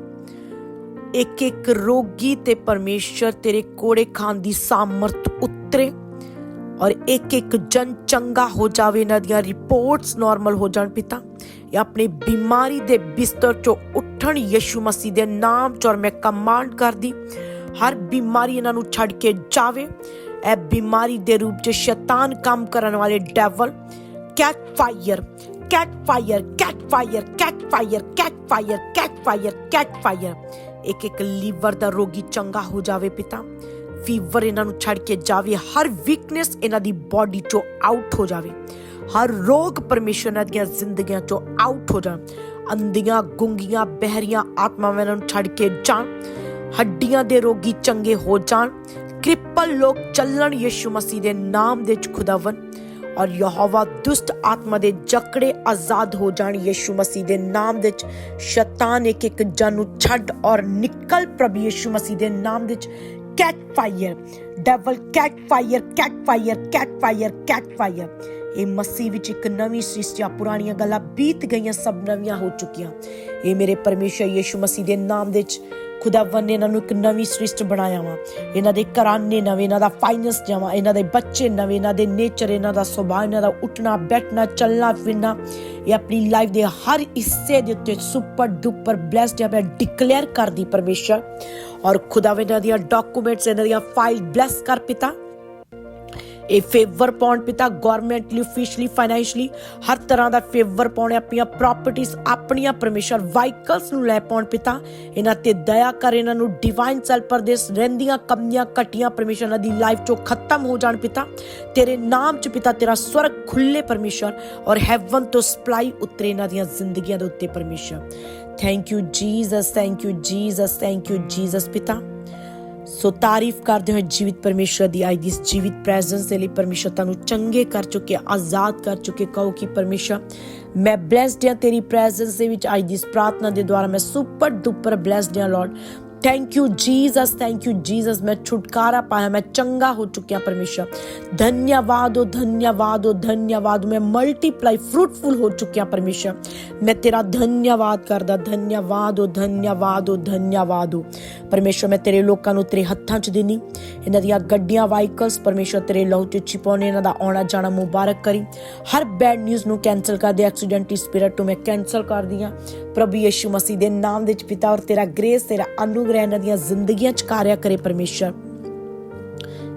ਇੱਕ ਇੱਕ ਰੋਗੀ ਤੇ ਪਰਮੇਸ਼ਰ ਤੇਰੇ ਕੋੜੇ ਖਾਨ ਦੀ ਸਾਮਰਥ ਉਤਰੇ। ਔਰ ਇੱਕ ਇੱਕ ਜਨ ਚੰਗਾ ਹੋ ਜਾਵੇ, ਇਹਨਾਂ ਦੀਆਂ ਰਿਪੋਰਟਸ ਨਾਰਮਲ ਹੋ ਜਾਣ ਪਿਤਾ। ਇਹ ਆਪਣੀ ਬਿਮਾਰੀ ਦੇ ਬਿਸਤਰ ਚੋਂ ਉੱਠਣ ਯਿਸੂ ਮਸੀਹ ਦੇ ਨਾਮ ਚ ਮੈਂ ਕਮਾਂਡ ਕਰਦੀ, ਹਰ ਬਿਮਾਰੀ ਇਹਨਾਂ ਨੂੰ ਛੱਡ ਕੇ ਜਾਵੇ। ਇਹ ਬਿਮਾਰੀ ਦੇ ਰੂਪ ਚ ਸ਼ੈਤਾਨ ਕੰਮ ਕਰਨ ਵਾਲੇ devil catch fire catch fire catch fire catch fire catch fire catch fire catch fire ਇੱਕ ਇੱਕ ਲੀਵਰ ਦਾ ਰੋਗੀ ਚੰਗਾ ਹੋ ਜਾਵੇ ਪਿਤਾ। ਫੀਵਰ ਇਹਨਾਂ ਨੂੰ ਛੱਡ ਕੇ ਜਾਵੇ, ਹਰ ਵੀਕਨੈਸ ਇਹਨਾਂ ਦੀ ਬਾਡੀ ਚੋਂ ਆਊਟ ਹੋ ਜਾਵੇ। ਹਰ ਰੋਗ ਪਰਮੇਸ਼ਰ ਦੀਆਂ ਜ਼ਿੰਦਗੀਆਂ ਚੋਂ ਆਊਟ ਹੋ ਜਾਣ। ਅੰਧੀਆਂ, ਗੁੰਗੀਆਂ, ਬਹਿਰੀਆਂ ਆਤਮਾਵਾਂ ਨੂੰ ਛੱਡ ਕੇ ਜਾਣ। ਹੱਡੀਆਂ ਦੇ ਰੋਗੀ ਚੰਗੇ ਹੋ ਜਾਣ। ਕ੍ਰਿਪਲ ਲੋਕ ਚੱਲਣ ਯਿਸੂ ਮਸੀਹ ਦੇ ਨਾਮ ਦੇ ਚ ਖੁਦਾਵੰ ਔਰ ਯਹੋਵਾ ਦੁਸ਼ਟ ਆਤਮਾ ਦੇ ਜਕੜੇ ਆਜ਼ਾਦ ਹੋ ਜਾਣ ਯਿਸੂ ਮਸੀਹ ਦੇ ਨਾਮ ਦੇ ਚ ਸ਼ੈਤਾਨ ਇੱਕ ਇੱਕ ਜਨ ਨੂੰ ਛੱਡ ਔਰ ਨਿਕਲ ਪ੍ਰਭੂ ਯਿਸੂ ਮਸੀਹ ਦੇ ਨਾਮ ਦੇ ਚ catch fire devil catch fire catch fire catch fire catch fire ਇਹ ਮਸੀਹ ਵਿੱਚ ਇੱਕ ਨਵੀਂ ਸ੍ਰਿਸ਼ਟੀ ਆ ਪੁਰਾਣੀਆਂ ਗੱਲਾਂ ਬੀਤ ਗਈਆਂ, ਸਭ ਨਵੀਆਂ ਹੋ ਚੁੱਕੀਆਂ। ਇਹ ਮੇਰੇ ਪਰਮੇਸ਼ਰ ਯਿਸੂ ਮਸੀਹ ਦੇ ਨਾਮ ਦੇ ਚ ਖੁਦਾਵੰ ਨੇ ਇਹਨਾਂ ਨੂੰ ਇੱਕ ਨਵੀਂ ਸ੍ਰਿਸ਼ਟ ਬਣਾਇਆ ਵਾ। ਇਹਨਾਂ ਦੇ ਘਰਾਨੇ ਨਵੇਂ, ਇਹਨਾਂ ਦਾ ਫਾਈਨੈਂਸ ਜਮਾ ਇਹਨਾਂ ਦੇ ਬੱਚੇ ਨਵੇਂ, ਇਹਨਾਂ ਦੇ ਨੇਚਰ ਇਹਨਾਂ ਦਾ ਸੁਭਾਅ, ਇਹਨਾਂ ਦਾ ਉੱਠਣਾ, ਬੈਠਣਾ, ਚੱਲਣਾ, ਫਿਰਨਾ। ਇਹ ਆਪਣੀ ਲਾਈਫ ਦੇ ਹਰ ਹਿੱਸੇ ਦੇ ਉੱਤੇ ਸੁਪਰ ਡੁਪਰ ਬlesed ਹੈ ਮੈਂ ਡਿਕਲੇਅਰ ਕਰਦੀ ਪਰਮੇਸ਼ਰ। ਔਰ ਖੁਦਾਵੰ ਇਹਨਾਂ ਦੀਆਂ ਡਾਕੂਮੈਂਟਸ ਇਹਨਾਂ ਦੀਆਂ ਫਾਈਲ ਬlesਸ ਕਰ ਪਿਤਾ। ਇਹ ਫੇਵਰ ਪਾਉਣ ਪਿਤਾ ਗਵਰਨਮੈਂਟਲੀ ਅਫੀਸ਼ੀਅਲੀ ਫਾਈਨੈਂਸ਼ਲੀ ਹਰ ਤਰ੍ਹਾਂ ਦਾ ਫੇਵਰ ਪਾਉਣ, ਆਪਣੀਆਂ ਪ੍ਰਾਪਰਟੀਆਂ ਆਪਣੀਆਂ ਪਰਮੇਸ਼ਰ ਵਾਹੀਕਲਸ ਨੂੰ ਲੈ ਪਾਉਣ ਪਿਤਾ। ਇਹਨਾਂ ਤੇ ਦਇਆ ਕਰ, ਇਹਨਾਂ ਨੂੰ ਡਿਵਾਈਨ ਸੈਲ ਪਰਦੇਸ, ਰਹਿੰਦੀਆਂ, ਕਮੀਆਂ, ਘਟੀਆਂ ਪਰਮੇਸ਼ਰ ਇਹਨਾਂ ਦੀ ਲਾਈਫ ਚੋਂ ਖਤਮ ਹੋ ਜਾਣ ਪਿਤਾ। ਤੇਰੇ ਨਾਮ ਚ ਪਿਤਾ ਤੇਰਾ ਸਵਰਗ ਖੁੱਲੇ ਪਰਮੇਸ਼ਰ ਔਰ ਹੈਵਨ ਤੋਂ ਸਪਲਾਈ ਉਤਰੇ ਇਹਨਾਂ ਦੀਆਂ ਜ਼ਿੰਦਗੀਆਂ ਦੇ ਉੱਤੇ ਪਰਮੇਸ਼ਰ thank you Jesus thank you Jesus thank you Jesus ਪਿਤਾ। ਸੋ ਤਾਰੀਫ ਕਰਦੇ ਹੋਏ ਜੀਵਿਤ ਪਰਮੇਸ਼ਰ ਦੀ ਆਈ ਦੀ ਜੀਵਿਤ ਪ੍ਰੈਜ਼ੈਂਸ ਦੇ ਲਈ ਪਰਮੇਸ਼ਰ ਤੁਹਾਨੂੰ ਚੰਗੇ ਕਰ ਚੁੱਕੇ, ਆਜ਼ਾਦ ਕਰ ਚੁੱਕੇ, ਕਹੋ ਕਿ ਪਰਮੇਸ਼ਰ, ਮੈਂ ਬlesed ਹਾਂ ਤੇਰੀ ਪ੍ਰੈਜ਼ੈਂਸ ਦੇ ਵਿੱਚ ਆਈ ਦਿਸ ਪ੍ਰਾਰਥਨਾ ਦੇ ਦੁਆਰਾ, ਮੈਂ ਸੁਪਰ ਡੁਪਰ ਬlesed ਹਾਂ lord thank you Jesus thank you Jesus ਮੈਂ ਛੁਟਕਾਰਾ ਪਾਇਆ ਮੈਂ ਚੰਗਾ ਹੋ ਚੁੱਕਿਆ ਪਰਮੇਸ਼ਰ ਧੰਨਵਾਦ ਓ ਧੰਨਵਾਦ ਓ ਧੰਨਵਾਦ ਮੈਂ ਮਲਟੀਪਲਾਈ ਫਰੂਟਫੁਲ ਹੋ ਚੁੱਕਿਆ ਪਰਮੇਸ਼ਰ ਮੈਂ ਤੇਰਾ ਧੰਨਵਾਦ ਕਰਦਾ ਧੰਨਵਾਦ ਓ ਧੰਨਵਾਦ ਓ ਧੰਨਵਾਦ ਓ ਪਰਮੇਸ਼ਰ ਮੈਂ ਤੇਰੇ ਲੋਕਾਂ ਨੂੰ ਤੇਰੇ ਹੱਥਾਂ 'ਚ ਦੇਣੀ ਇਹਨਾਂ ਦੀਆਂ ਗੱਡੀਆਂ ਵਾਹੀਕਲਸ ਪਰਮੇਸ਼ਰ ਤੇਰੇ ਲਹੂ 'ਚ ਛਿਪਾਉਣੇ ਇਹਨਾਂ ਦਾ ਆਉਣਾ ਜਾਣਾ ਮੁਬਾਰਕ ਕਰੀ ਹਰ ਬੈਡ ਨਿਊਜ਼ ਨੂੰ ਕੈਨਸਲ ਕਰ ਦੇ ਐਕਸੀਡੈਂਟੀ ਸਪਿਰਿਟ ਨੂੰ ਮੈਂ ਕੈਨਸਲ ਕਰਦੀ ਹਾਂ ਪ੍ਰਭੂ ਯੇਸ਼ੂ ਮਸੀਹ ਦੇ ਨਾਮ ਦੇ ਵਿੱਚ ਪਿਤਾ ਔਰ ਤੇਰਾ ਗ੍ਰੇਸ ਤੇਰਾ ਅਨੁਗ੍ਰਹਿ ਇਹਨਾਂ ਦੀਆਂ ਜ਼ਿੰਦਗੀਆਂ 'ਚ ਕਾਰਿਆ ਕਰੇ ਪਰਮੇਸ਼ਰ।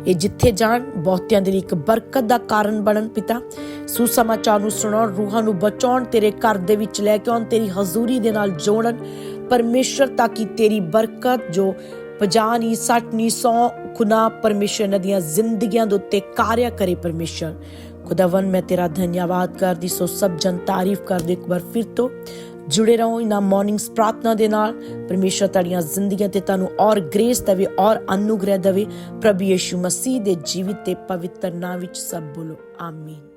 ਇਹ ਜਿੱਥੇ ਜਾਣ, ਬਹੁਤਿਆਂ ਦੇ ਲਈ ਇੱਕ ਬਰਕਤ ਦਾ ਕਾਰਨ ਬਣਨ ਪਿਤਾ। ਸੁਸਮਾਚਾਰ ਨੂੰ ਸੁਣਾਉਣ, ਰੂਹਾਂ ਨੂੰ ਬਚਾਉਣ, ਤੇਰੇ ਘਰ ਦੇ ਵਿੱਚ ਲੈ ਕੇ ਆਉਣ, ਤੇਰੀ ਹਜ਼ੂਰੀ ਦੇ ਨਾਲ ਜੋੜਨ। ਪਰਮੇਸ਼ਰ ਤਾਂ ਕਿ ਤੇਰੀ ਬਰਕਤ ਜੋ 50 ਨਹੀਂ 60 ਨਹੀਂ 100 ਗੁਣਾ ਪਰਮੇਸ਼ਰ ਇਹਨਾਂ ਦੀਆਂ ਜ਼ਿੰਦਗੀਆਂ ਦੇ ਉੱਤੇ ਕਾਰਿਆ ਕਰੇ ਪਰਮੇਸ਼ਰ। ਖੁਦਾਵੰ ਮੈਂ ਤੇਰਾ ਧੰਨਵਾਦ ਕਰਦੀ, ਸੋ ਸਭ ਜਨ ਤਾਰੀਫ ਕਰਦੇ ਇੱਕ ਵਾਰ ਫਿਰ ਤੋਂ। ਜੁੜੇ ਰਹੋ ਇਹਨਾਂ ਮਾਰਨਿੰਗਸ ਪ੍ਰਾਰਥਨਾ ਦੇ ਨਾਲ। ਪਰਮੇਸ਼ਰ ਤੁਹਾਡੀਆਂ ਜ਼ਿੰਦਗੀਆਂ ਤੇ ਤੁਹਾਨੂੰ ਔਰ ਗ੍ਰੇਸ ਦੇਵੇ, ਔਰ ਅਨੁਗ੍ਰਹਿ ਦੇਵੇ। ਪ੍ਰਭੂ ਯੇਸ਼ੂ ਮਸੀਹ ਦੇ ਜੀਵਿਤ ਤੇ ਪਵਿੱਤਰ ਨਾਮ ਵਿੱਚ ਸਭ ਬੋਲੋ ਆਮੀਨ ਆਮੀਨ।